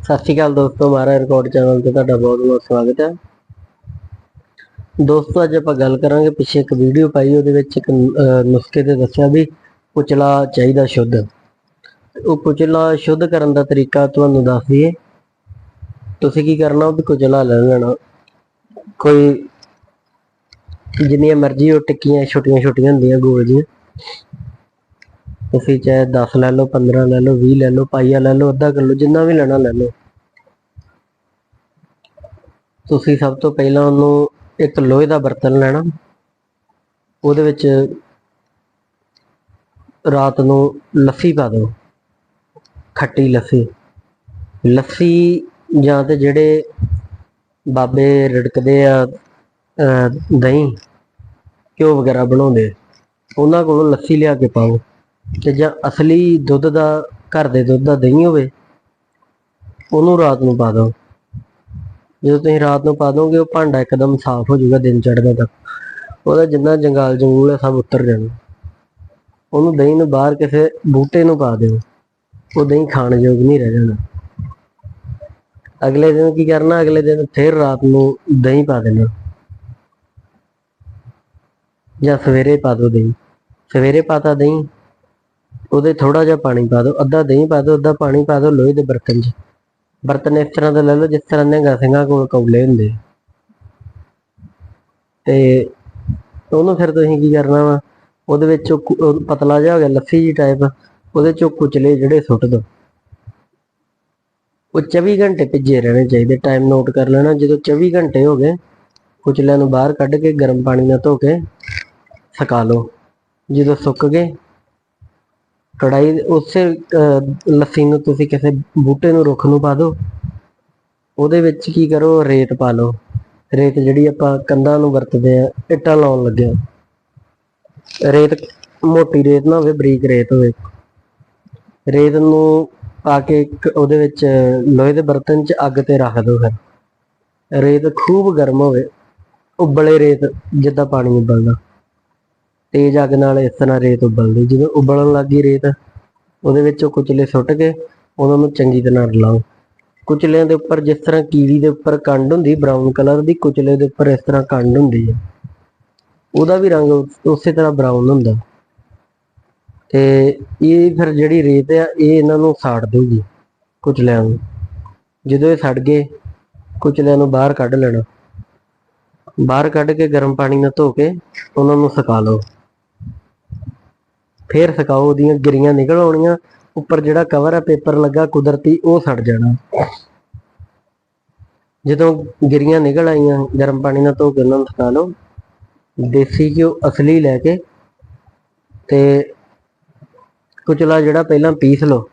ਸਤਿ ਸ਼੍ਰੀ ਅਕਾਲ ਦੋਸਤੋ, ਮਾਰਾ ਰਿਕਾਰਡ ਚੈਨਲ ਤੇ ਤੁਹਾਡਾ ਬਹੁਤ ਬਹੁਤ ਸਵਾਗਤ ਹੈ। ਦੋਸਤੋ, ਅੱਜ ਆਪਾਂ ਗੱਲ ਕਰਾਂਗੇ ਪਿੱਛੇ ਇੱਕ ਵੀਡੀਓ ਪਾਈ, ਉਹਦੇ ਵਿੱਚ ਇੱਕ ਨੁਸਖੇ ਤੇ ਦੱਸਿਆ ਵੀ ਕੁਚਲਾ ਚਾਹੀਦਾ ਸ਼ੁੱਧ। ਉਹ ਕੁਚਲਾ ਸ਼ੁੱਧ ਕਰਨ ਦਾ ਤਰੀਕਾ ਤੁਹਾਨੂੰ ਦੱਸ ਦਈਏ। ਤੁਸੀਂ ਕੀ ਕਰਨਾ, ਉਹ ਵੀ ਕੁਚਲਾ ਲੈ ਲੈਣਾ। ਕੋਈ ਜਿੰਨੀਆਂ ਮਰਜ਼ੀ ਉਹ ਟਿੱਕੀਆਂ ਛੋਟੀਆਂ ਛੋਟੀਆਂ ਹੁੰਦੀਆਂ, ਗੋਲ ਜਿਹੀਆਂ। ਤੁਸੀਂ ਚਾਹੇ 10 ਲੈ ਲਓ 15 ਲੈ ਲਓ 20 ਲੈ ਲਓ ਪਾਈਆ ਲੈ ਲਓ, ਅੱਧਾ ਕਿਲੋ, ਜਿੰਨਾ ਵੀ ਲੈਣਾ ਲੈ ਲਓ। ਤੁਸੀਂ ਸਭ ਤੋਂ ਪਹਿਲਾਂ ਉਹਨੂੰ ਇੱਕ ਲੋਹੇ ਦਾ ਬਰਤਨ ਲੈਣਾ। ਉਹਦੇ ਵਿੱਚ ਰਾਤ ਨੂੰ ਲੱਸੀ ਪਾ ਦਿਓ, ਖੱਟੀ ਲੱਸੀ। ਲੱਸੀ ਜਾਂ ਤੇ ਜਿਹੜੇ ਬਾਬੇ ਰੜਕਦੇ ਆ ਦਹੀਂ, ਘਿਓ ਵਗੈਰਾ ਬਣਾਉਂਦੇ ਉਹਨਾਂ ਕੋਲੋਂ ਲੱਸੀ ਲਿਆ ਕੇ ਪਾਓ। ਤੇ ਜਾਂ ਅਸਲੀ ਦੁੱਧ ਦਾ, ਘਰ ਦੇ ਦੁੱਧ ਦਾ ਦਹੀਂ ਹੋਵੇ, ਉਹਨੂੰ ਰਾਤ ਨੂੰ ਪਾ ਦਿਓ। ਜਦੋਂ ਤੁਸੀਂ ਰਾਤ ਨੂੰ ਪਾ ਦੋਗੇ, ਉਹ ਭਾਂਡਾ ਇੱਕਦਮ ਸਾਫ਼ ਹੋ ਜਾਊਗਾ ਦਿਨ ਚੜ੍ਹਦਾ ਤੱਕ। ਉਹਦਾ ਜਿੰਨਾ ਜੰਗਾਲ ਜੰਗੂਲ ਹੈ, ਸਭ ਉਤਰ ਜਾਣਾ। ਉਹਨੂੰ ਦਹੀਂ ਨੂੰ ਬਾਹਰ ਕਿਸੇ ਬੂਟੇ ਨੂੰ ਪਾ ਦਿਓ। ਉਹ ਦਹੀਂ ਖਾਣ ਯੋਗ ਨਹੀਂ ਰਹਿ ਜਾਣਾ। ਅਗਲੇ ਦਿਨ ਕੀ ਕਰਨਾ? ਅਗਲੇ ਦਿਨ ਫਿਰ ਰਾਤ ਨੂੰ ਦਹੀਂ ਪਾ ਦੇਣਾ। ਜਾਂ ਸਵੇਰੇ ਪਾ ਦਿਓ ਦਹੀਂ। ਸਵੇਰੇ ਪਾਤਾ ਦਹੀਂ ਉਹਦੇ ਥੋੜਾ ਜਿਹਾ ਪਾਣੀ ਪਾ ਦਿਓ, ਅੱਧਾ ਦਹੀਂ ਪਾ ਦਿਓ, ਅੱਧਾ ਪਾਣੀ ਪਾ ਦਿਓ ਲੋਹੇ ਦੇ ਬਰਤਨ 'ਚ। ਬਰਤਨ ਇਸ ਤਰ੍ਹਾਂ ਦਾ ਲੈ ਲਓ ਜਿਸ ਤਰ੍ਹਾਂ ਦੇ ਸਿੰਘਾਂ ਕੋਲ ਕੌਲੇ ਹੁੰਦੇ ਤੇ ਉਹਨੂੰ ਫਿਰ ਤੁਸੀਂ ਕੀ ਕਰਨਾ ਵਾ, ਉਹਦੇ ਵਿੱਚ ਪਤਲਾ ਜਿਹਾ ਹੋ ਗਿਆ, ਲੱਸੀ ਜੀ ਟਾਈਪ ਉਹਦੇ ਚੋਂ ਕੁਚਲੇ ਜਿਹੜੇ ਸੁੱਟ ਦੋ ਉਹ 24 ਘੰਟੇ ਭਿੱਜੇ ਰਹਿਣੇ ਚਾਹੀਦੇ ਟਾਈਮ ਨੋਟ ਕਰ ਲੈਣਾ, ਜਦੋਂ 24 ਘੰਟੇ ਹੋ ਗਏ, ਕੁਚਲਿਆਂ ਨੂੰ ਬਾਹਰ ਕੱਢ ਕੇ ਗਰਮ ਪਾਣੀ ਨਾਲ ਧੋ ਕੇ ਸੁਕਾ ਲਓ। ਜਦੋਂ ਸੁੱਕ ਗਏ ਕੜਾਈ ਉਸੇ ਅਹ, ਲੱਸੀ ਨੂੰ ਤੁਸੀਂ ਕਿਸੇ ਬੂਟੇ ਨੂੰ ਰੁੱਖ ਨੂੰ ਪਾ ਦਿਓ। ਉਹਦੇ ਵਿੱਚ ਕੀ ਕਰੋ ਰੇਤ ਪਾ ਲਓ। ਰੇਤ ਜਿਹੜੀ ਆਪਾਂ ਕੰਧਾਂ ਨੂੰ ਵਰਤਦੇ ਆ ਇੱਟਾਂ ਲਾਉਣ ਲੱਗਿਆ ਰੇਤ ਮੋਟੀ ਰੇਤ ਨਾ ਹੋਵੇ ਬਰੀਕ ਰੇਤ ਹੋਵੇ। ਰੇਤ ਨੂੰ ਪਾ ਕੇ ਉਹਦੇ ਵਿੱਚ ਲੋਹੇ ਦੇ ਬਰਤਨ 'ਚ ਅੱਗ ਤੇ ਰੱਖ ਦਿਓ ਫਿਰ। ਰੇਤ ਖੂਬ ਗਰਮ ਹੋਵੇ ਉਬਲੇ ਰੇਤ ਜਿੱਦਾਂ ਪਾਣੀ ਉਬਲਦਾ। ਤੇਜ਼ ਅੱਗ ਨਾਲ ਇਸ ਤਰ੍ਹਾਂ ਰੇਤ ਉਬਲਦੀ, ਜਦੋਂ ਉਬਲਣ ਲੱਗੀ ਰੇਤ, ਉਹਦੇ ਵਿੱਚ ਉਹ ਕੁਚਲੇ ਸੁੱਟ ਕੇ ਉਹਨਾਂ ਨੂੰ ਚੰਗੀ ਤਰ੍ਹਾਂ ਰਲਾਓ। ਕੁਚਲਿਆਂ ਦੇ ਉੱਪਰ ਜਿਸ ਤਰ੍ਹਾਂ ਕੀੜੀ ਦੇ ਉੱਪਰ ਕੰਡ ਹੁੰਦੀ ਬਰਾਊਨ ਕਲਰ ਦੀ ਕੁਚਲੇ ਦੇ ਉੱਪਰ ਇਸ ਤਰ੍ਹਾਂ ਕੰਡ ਹੁੰਦੀ ਹੈ। ਉਹਦਾ ਵੀ ਰੰਗ ਉਸੇ ਤਰ੍ਹਾਂ ਬਰਾਊਨ ਹੁੰਦਾ। ਤੇ ਇਹ ਫਿਰ ਜਿਹੜੀ ਰੇਤ ਆ, ਇਹ ਇਹਨਾਂ ਨੂੰ ਸਾੜ ਦੇਊਗੀ ਕੁਚਲਿਆਂ ਨੂੰ। ਜਦੋਂ ਇਹ ਸੜ ਗਏ, ਕੁਚਲਿਆਂ ਨੂੰ ਬਾਹਰ ਕੱਢ ਲੈਣਾ। ਬਾਹਰ ਕੱਢ ਕੇ ਗਰਮ ਪਾਣੀ ਨਾਲ ਧੋ ਕੇ ਉਹਨਾਂ ਨੂੰ ਸੁਕਾ ਲਓ। ਫੇਰ ਸੁਕਾਓ ਉਹਦੀਆਂ ਗਿਰੀਆਂ ਨਿਕਲ ਆਉਣੀਆਂ ਉੱਪਰ ਜਿਹੜਾ ਕਵਰ ਹੈ ਪੇਪਰ ਲੱਗਾ, ਕੁਦਰਤੀ, ਉਹ ਸੜ ਜਾਣਾ। ਜਦੋਂ ਗਿਰੀਆਂ ਨਿਕਲ ਆਈਆਂ, ਗਰਮ ਪਾਣੀ ਨਾਲ ਧੋ ਕੇ ਉਹਨਾਂ ਨੂੰ ਸੁਕਾ ਲਓ। ਦੇਸੀ ਘਿਓ ਅਸਲੀ ਲੈ ਕੇ ਤੇ ਕੁਚਲਾ ਜਿਹੜਾ ਪਹਿਲਾਂ ਪੀਸ ਲਓ।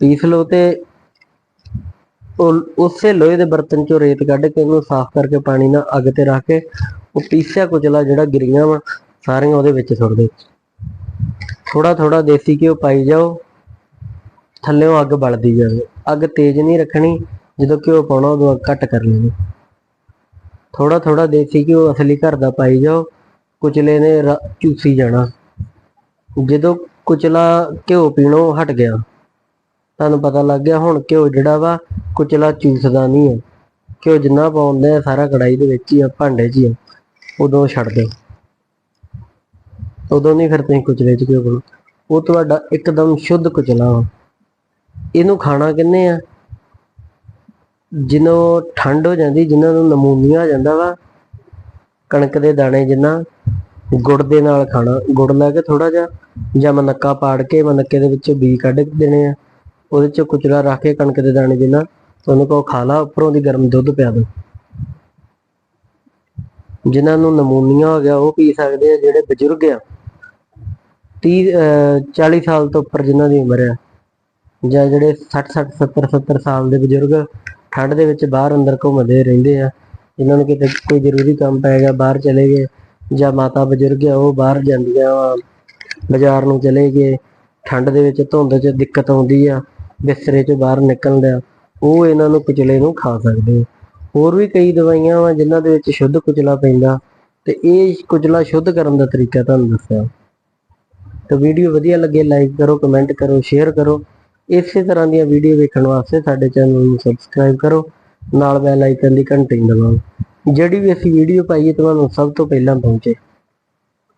ਪੀਸ ਲਓ ਤੇ ਉਸੇ ਲੋਹੇ ਦੇ ਬਰਤਨ ਚੋਂ ਰੇਤ ਕੱਢ ਕੇ ਉਹਨੂੰ ਸਾਫ਼ ਕਰਕੇ ਪਾਣੀ ਨਾਲ ਅੱਗ ਤੇ ਰੱਖ ਕੇ ਉਹ ਪੀਸਿਆ ਕੁਚਲਾ ਜਿਹੜਾ ਗਿਰੀਆਂ ਵਾ ਸਾਰੀਆਂ ਉਹਦੇ ਵਿੱਚ ਸੁੱਟ ਦਿਓ ਥੋੜਾ ਥੋੜਾ ਦੇਸੀ ਘਿਓ ਪਾਈ ਜਾਓ, ਥੱਲੇੋਂ ਅੱਗ ਬਲਦੀ ਜਾਵੇ। ਅੱਗ ਤੇਜ਼ ਨਹੀਂ ਰੱਖਣੀ, ਜਦੋਂ ਘਿਓ ਪਾਉਣਾ ਉਦੋਂ ਅੱਗ ਘੱਟ ਕਰ ਲੈਣੀ। ਥੋੜਾ ਥੋੜਾ ਦੇਸੀ ਘਿਓ ਅਸਲੀ ਘਰ ਦਾ ਪਾਈ ਜਾਓ, ਕੁਚਲੇ ਨੇ ਰ- ਚੂਸੀ ਜਾਣਾ। ਜਦੋਂ ਕੁਚਲਾ ਘਿਓ ਪੀਣੋਂ ਹਟ ਗਿਆ, ਤੁਹਾਨੂੰ ਪਤਾ ਲੱਗ ਗਿਆ ਹੁਣ ਘਿਓ ਜਿਹੜਾ ਵਾ ਕੁਚਲਾ ਚੂਸਦਾ ਨਹੀਂ ਹੈ। ਘਿਓ ਜਿੰਨਾ ਪਾਉਂਦੇ ਆ, ਸਾਰਾ ਕੜਾਈ ਦੇ ਵਿੱਚ ਹੀ ਆ, ਭਾਂਡੇ 'ਚ ਹੀ ਆ, ਉਦੋਂ ਛੱਡ ਦਿਓ। ਉਦੋਂ ਨਹੀਂ ਫਿਰ ਤੁਸੀਂ ਕੁਚਲੇ 'ਚ ਕਿਉਂ ਪਾਉਣਾ ਉਹ ਤੁਹਾਡਾ ਇੱਕਦਮ ਸ਼ੁੱਧ ਕੁਚਲਾ ਵਾ। ਇਹਨੂੰ ਖਾਣਾ ਕਿੰਨੇ ਆ? ਜਿਹਨੂੰ ਠੰਡ ਹੋ ਜਾਂਦੀ, ਜਿਨ੍ਹਾਂ ਨੂੰ ਨਮੂਨੀਆ ਆ ਜਾਂਦਾ ਵਾ, ਕਣਕ ਦੇ ਦਾਣੇ ਜਿੰਨਾ, ਗੁੜ ਦੇ ਨਾਲ ਖਾਣਾ। ਗੁੜ ਲੈ ਕੇ ਥੋੜਾ ਜਿਹਾ, ਜਾਂ ਮਨੱਕਾ ਪਾੜ ਕੇ ਮਨੱਕੇ ਦੇ ਵਿੱਚੋਂ ਬੀ ਕੱਢ ਦੇਣੇ ਆ। ਉਹਦੇ ਚ ਕੁਚਲਾ ਰੱਖ ਕੇ ਕਣਕ ਦੇ ਦਾਣੇ ਜਿੰਨਾ ਤੁਹਾਨੂੰ ਕੋ ਖਾ ਲਾ, ਉੱਪਰੋਂ ਦੀ ਗਰਮ ਦੁੱਧ ਪਿਆ ਦੋ। ਜਿਨ੍ਹਾਂ ਨੂੰ ਨਮੂਨੀਆ ਹੋ ਗਿਆ, ਉਹ ਪੀ ਸਕਦੇ ਆ ਜਿਹੜੇ ਬਜ਼ੁਰਗ ਆ। 30 ਅਹ 40 ਸਾਲ ਤੋਂ ਉੱਪਰ ਜਿਨ੍ਹਾਂ ਦੀ ਉਮਰ ਹੈ, ਜਾਂ ਜਿਹੜੇ 60 60 70 70 ਸਾਲ ਦੇ ਬਜ਼ੁਰਗ ਠੰਡ ਦੇ ਵਿੱਚ ਬਾਹਰ ਅੰਦਰ ਘੁੰਮਦੇ ਰਹਿੰਦੇ ਆ, ਜਿਨ੍ਹਾਂ ਨੂੰ ਕਿਤੇ ਕੋਈ ਜ਼ਰੂਰੀ ਕੰਮ ਪੈ ਗਿਆ, ਬਾਹਰ ਚਲੇ ਗਏ, ਜਾਂ ਮਾਤਾ ਬਜ਼ੁਰਗ ਆ, ਉਹ ਬਾਹਰ ਜਾਂਦੀਆਂ ਵਾ, ਬਾਜ਼ਾਰ ਨੂੰ ਚਲੇ ਗਏ, ਠੰਡ ਦੇ ਵਿੱਚ ਧੁੰਦ 'ਚ ਦਿੱਕਤ ਆਉਂਦੀ ਆ, ਬਿਸਤਰੇ 'ਚੋਂ ਬਾਹਰ ਨਿਕਲਣ ਦਾ ਉਹ ਇਹਨਾਂ ਨੂੰ ਕੁਚਲੇ ਨੂੰ ਖਾ ਸਕਦੇ ਹੋਰ ਵੀ ਕਈ ਦਵਾਈਆਂ ਵਾ, ਜਿਨ੍ਹਾਂ ਦੇ ਵਿੱਚ ਸ਼ੁੱਧ ਕੁਚਲਾ ਪੈਂਦਾ, ਤੇ ਇਹ ਕੁਚਲਾ ਸ਼ੁੱਧ ਕਰਨ ਦਾ ਤਰੀਕਾ ਤੁਹਾਨੂੰ ਦੱਸਿਆ। ਤੇ ਵੀਡੀਓ ਵਧੀਆ ਲੱਗੇ ਲਾਈਕ ਕਰੋ ਕਮੈਂਟ ਕਰੋ ਸ਼ੇਅਰ ਕਰੋ। ਇਸੇ ਤਰ੍ਹਾਂ ਦੀਆਂ ਵੀਡੀਓ ਵੇਖਣ ਵਾਸਤੇ ਸਾਡੇ ਚੈਨਲ ਨੂੰ ਸਬਸਕ੍ਰਾਈਬ ਕਰੋ, ਨਾਲ ਬੈਲ ਆਈਕਨ ਦੀ ਘੰਟੀ ਦਬਾਓ। ਜਿਹੜੀ ਵੀ ਅਸੀਂ ਵੀਡੀਓ ਪਾਈਏ, ਤੁਹਾਨੂੰ ਸਭ ਤੋਂ ਪਹਿਲਾਂ ਪਹੁੰਚੇ।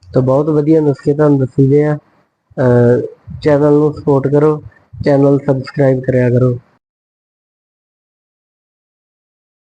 ਤਾਂ ਬਹੁਤ ਵਧੀਆ ਨੁਸਖੇ ਤੁਹਾਨੂੰ ਦੱਸੀ ਦੇ ਆ। ਚੈਨਲ ਨੂੰ ਸਪੋਰਟ ਕਰੋ ਚੈਨਲ ਸਬਸਕ੍ਰਾਈਬ ਕਰਿਆ ਕਰੋ।